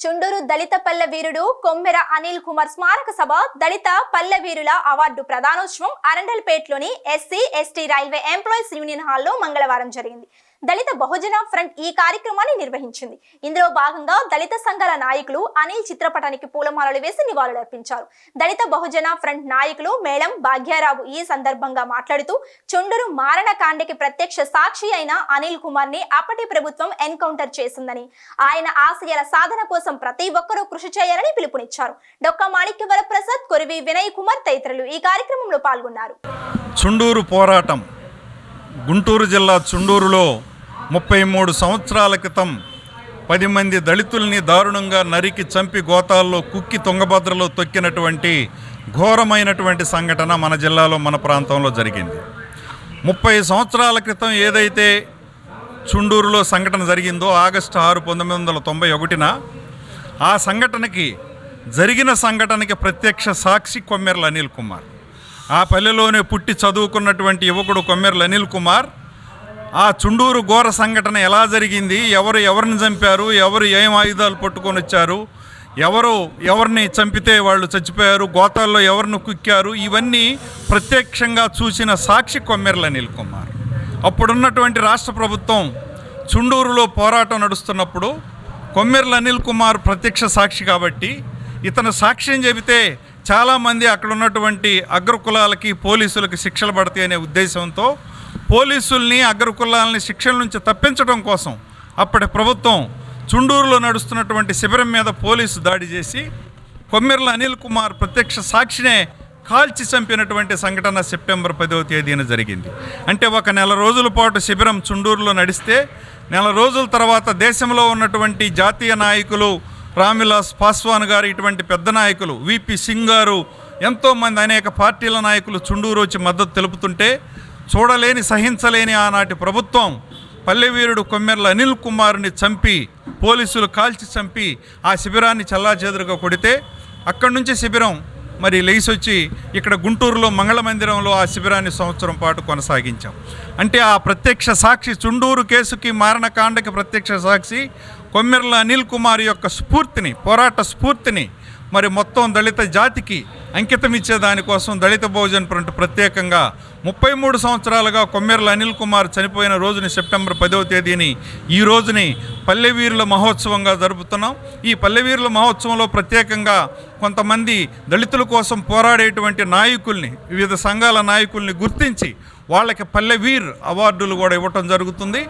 చుండూరు దళిత పల్లె వీరుడు కొమ్మెర అనిల్ కుమార్ స్మారక సభ దళిత పల్లె వీరుల అవార్డు ప్రధానోత్సవం అరండల్పేట్లోని SC ST railway employees union హాల్లో మంగళవారం జరిగింది. దళిత బహుజన ఫ్రంట్ ఈ కార్యక్రమాన్ని నిర్వహించింది. ఇందులో భాగంగా దళిత సంఘాల నాయకులు అనిల్ చిత్రపటానికి పూలమాలలు వేసి నివాళులర్పించారు దళిత బహుజన ఫ్రంట్ నాయకులు మేళం భాగ్యారావు ఈ సందర్భంగా మాట్లాడుతూ చుండూరు మారణకాండకి ప్రత్యక్ష సాక్షి అయిన అనిల్ కుమార్ని అప్పటి ప్రభుత్వం ఎన్కౌంటర్ చేసిందని. ఆయన ఆశయాల సాధన కోసం ప్రతి ఒక్కరూ కృషి చేయాలని పిలుపునిచ్చారు. డొక్క మాణిక్య వరప్రసాద్ కొరివి వినయ్ కుమార్ తదితరులు ఈ కార్యక్రమంలో పాల్గొన్నారు. చుండూరు పోరాటం. గుంటూరు జిల్లా చుండూరులో ముప్పై మూడు సంవత్సరాల క్రితం పది మంది దళితుల్ని దారుణంగా నరికి చంపి గోతాల్లో కుక్కి తుంగభద్రలో తొక్కినటువంటి ఘోరమైనటువంటి సంఘటన మన జిల్లాలో మన ప్రాంతంలో జరిగింది. ముప్పై సంవత్సరాల క్రితం ఏదైతే చుండూరులో సంఘటన జరిగిందో ఆగస్టు ఆరు పంతొమ్మిది వందల తొంభై ఒకటిన ఆ సంఘటనకి జరిగిన సంఘటనకి ప్రత్యక్ష సాక్షి కొమ్మెర్ల అనిల్ కుమార్. ఆ పల్లెలోనే పుట్టి చదువుకున్నటువంటి యువకుడు కొమ్మెర్ల అనిల్ కుమార్ ఆ చుండూరు ఘోర సంఘటన ఎలా జరిగింది? ఎవరు ఎవరిని చంపారు? ఎవరు ఏం ఆయుధాలు పట్టుకొని వచ్చారు? ఎవరు ఎవరిని చంపితే వాళ్ళు చచ్చిపోయారు? గోతాల్లో ఎవరిని కుక్కారు? ఇవన్నీ ప్రత్యక్షంగా చూసిన సాక్షి కొమ్మెర్ల అనిల్ కుమార్. అప్పుడున్నటువంటి రాష్ట్ర ప్రభుత్వం చుండూరులో పోరాటం నడుస్తున్నప్పుడు కొమ్మెర్ల అనిల్ కుమార్ ప్రత్యక్ష సాక్షి కాబట్టి ఇతను సాక్ష్యం చెబితే చాలామంది అక్కడ ఉన్నటువంటి అగ్రకులాలకి పోలీసులకి శిక్షలు పడతాయి అనే ఉద్దేశంతో పోలీసుల్ని అగ్రకులాలని శిక్షల నుంచి తప్పించడం కోసం అప్పటి ప్రభుత్వం చుండూరులో నడుస్తున్నటువంటి శిబిరం మీద పోలీసు దాడి చేసి కొమ్మిర్ల అనిల్ కుమార్ ప్రత్యక్ష సాక్షినే కాల్చి చంపినటువంటి సంఘటన సెప్టెంబర్ పదవ తేదీన జరిగింది. అంటే ఒక నెల రోజుల పాటు శిబిరం చుండూరులో నడిస్తే నెల రోజుల తర్వాత దేశంలో ఉన్నటువంటి జాతీయ నాయకులు రామ్విలాస్ పాస్వాన్ గారు ఇటువంటి పెద్ద నాయకులు విపి సింగ్ గారు ఎంతోమంది అనేక పార్టీల నాయకులు చుండూరు వచ్చి మద్దతు తెలుపుతుంటే చూడలేని సహించలేని ఆనాటి ప్రభుత్వం పల్లెవీరుడు కొమ్మెర్ల అనిల్ కుమార్ని చంపి పోలీసులు కాల్చి చంపి ఆ శిబిరాన్ని చల్లాచెదురుగా కొడితే అక్కడి నుంచి శిబిరం మరి లేచొచ్చి ఇక్కడ గుంటూరులో మంగళ మందిరంలో ఆ శిబిరాన్ని సంవత్సరం పాటు కొనసాగించాం. అంటే ఆ ప్రత్యక్ష సాక్షి చుండూరు కేసుకి మారణకాండకి ప్రత్యక్ష సాక్షి కొమ్మెర్ల అనిల్ కుమార్ యొక్క స్ఫూర్తిని పోరాట స్ఫూర్తిని మరి మొత్తం దళిత జాతికి అంకితం ఇచ్చే దానికోసం దళిత భోజన్ ఫ్రంట్ ప్రత్యేకంగా ముప్పై మూడు సంవత్సరాలుగా కొమ్మెర్ల అనిల్ కుమార్ చనిపోయిన రోజుని సెప్టెంబర్ పదవ తేదీని ఈ రోజుని పల్లెవీరుల మహోత్సవంగా జరుపుతున్నాం. ఈ పల్లెవీరుల మహోత్సవంలో ప్రత్యేకంగా కొంతమంది దళితుల కోసం పోరాడేటువంటి నాయకుల్ని వివిధ సంఘాల నాయకుల్ని గుర్తించి వాళ్ళకి పల్లెవీర్ అవార్డులు కూడా ఇవ్వటం జరుగుతుంది.